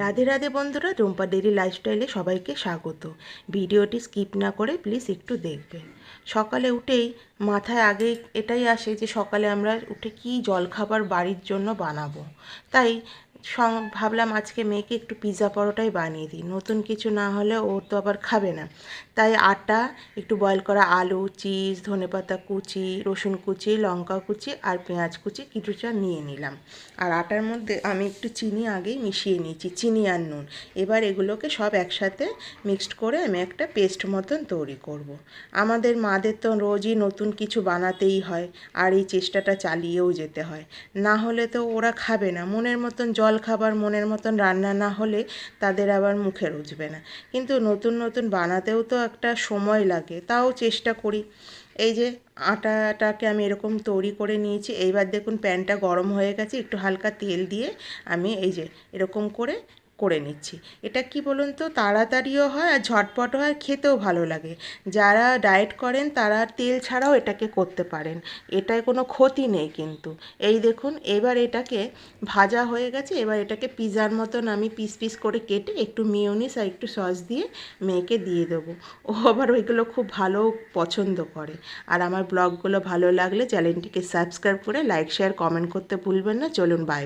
রাধে রাধে বন্ধুরা, রুম্পা ডেলি লাইফস্টাইলে সবাইকে স্বাগত। ভিডিওটি স্কিপ না করে প্লিজ একটু দেখবেন। সকালে উঠেই মাথায় আগে এটাই আসে যে সকালে আমরা উঠে কি জলখাবার বাড়ির জন্য বানাবো। তাই ভাবলাম আজকে মেয়েকে একটু পিৎজা পরোটাই বানিয়ে দিই। নতুন কিছু না হলে ও তো আবার খাবে না। তাই আটা, একটু বয়েল করা আলু চিজ ধনেপাতা কুচি, রসুন কুচি, লঙ্কা কুচি আর পেঁয়াজ কুচি কিছুটা নিয়ে নিলাম। আর আটার মধ্যে আমি একটু চিনি আগেই মিশিয়ে নিয়েছি, চিনি আর নুন। এবার এগুলোকে সব একসাথে মিক্সড করে আমি একটা পেস্ট মতন তৈরি করব। আমাদের মাদের তো রোজই নতুন কিছু বানাতেই হয়, আর এই চেষ্টাটা চালিয়েও যেতে হয়। না হলে তো ওরা খাবে না। মনের মতন জল খাবার মনের মতন রান্না না হলে তাদের আবার মুখে রুচবে না। কিন্তু নতুন নতুন বানাতেও তো একটা সময় লাগে, তাও চেষ্টা করি। এই যে আটাটাকে আমি এরকম তৈরি করে নিয়েছি, এইবার দেখুন প্যানটা গরম হয়ে গেছে, একটু হালকা তেল দিয়ে আমি এই যে এরকম করে করে নিচ্ছি। এটা কি বলুন তো? তাড়াতাড়িও হয় আর ঝটপট হয়, খেতেও ভালো লাগে। যারা ডায়েট করেন তারা তেল ছাড়াও এটাকে করতে পারেন। এটায় কোনো ক্ষতি নেই কিন্তু। এই দেখুন, এবার এটাকে ভাজা হয়ে গেছে, এবার এটাকে পিজার মতন আমি পিস পিস করে কেটে একটু মিওনিস আর একটু সস দিয়ে মেয়েকে দিয়ে দেবো। ও আবার ওইগুলো খুব ভালো পছন্দ করে। আর আমার ব্লগগুলো ভালো লাগলে চ্যানেলটিকে সাবস্ক্রাইব করে লাইক শেয়ার কমেন্ট করতে ভুলবেন না। চলুন বাই